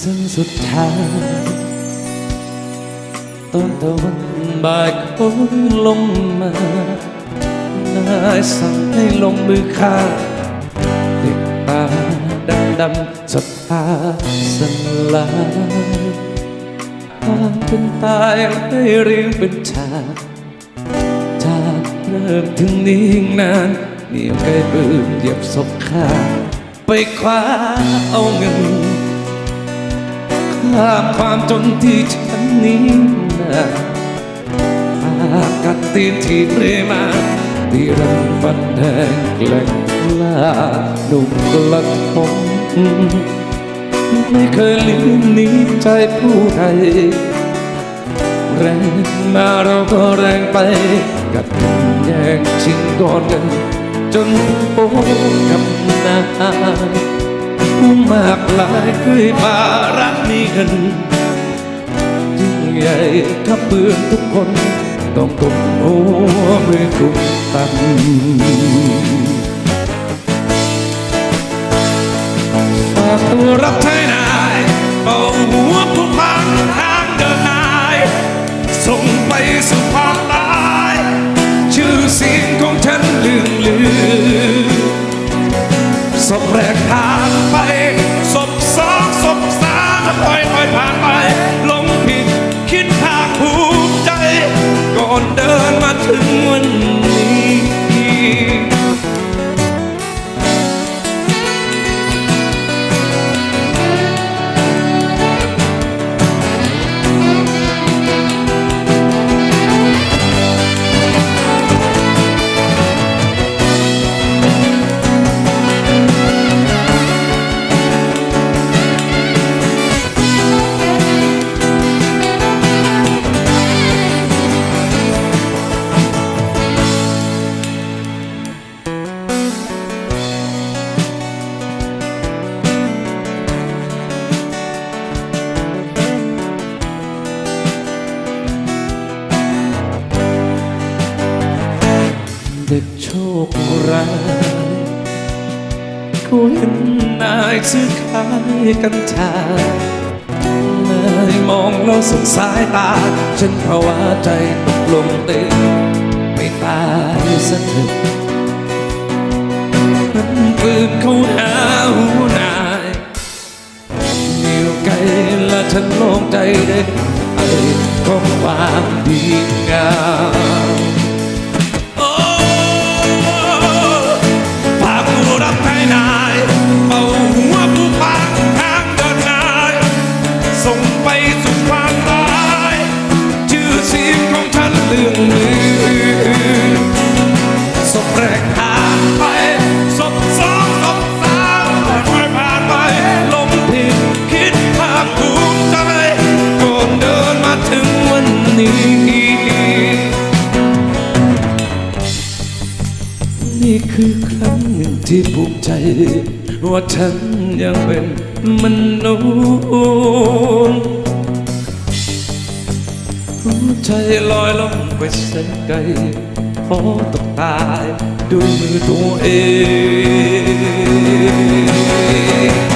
เส้นสุดท้ายตอนตะวันบ่ายโค้งลงมานายสั่งให้ลงมือฆ่าเด็กตาดำดำศรัทธาสลายตามเป็นตายให้เรียงเป็นฉากจากเริ่มถึงนี้นานเหนียวไกลปืนเหยียบศพข้าไปคว้าเอาเงินามความจนที่ฉันนี้นาอากัดตีนที่เรมาที่รันฟันแดงแกล้งลาหนุ่มกระทงไม่เคยลืมนี้ใจผู้ใดแรงมาเราก็แรงไป กับกันแย่งชิงก่อนกัน จนโป๊กับนาผู้ มากลายคือภาระนี้กันยิ่งใหญ่ถ้าเปือนทุกคน ต้องตกหัวมือทุกตัน นเดินมาถึงวัน นี้เด็กโชคร้ายเขาเห็นนายซื้อขายกัญชานายมองแล้วสงสายตา ฉันภาวะใจตกลงต็มไม่ตายสักเถิดมันปืนเขาหาหูนายเหนียวไกลและฉันโล่งใจได้ไอ้ของความดีงาม นี่คือครั้งหนึ่งที่ภูมิใจ ว่าฉันยังเป็นมนุษย์หัวใจลอยล่องไปแสนไกลขอต้องตายด้วยมือตัวเอง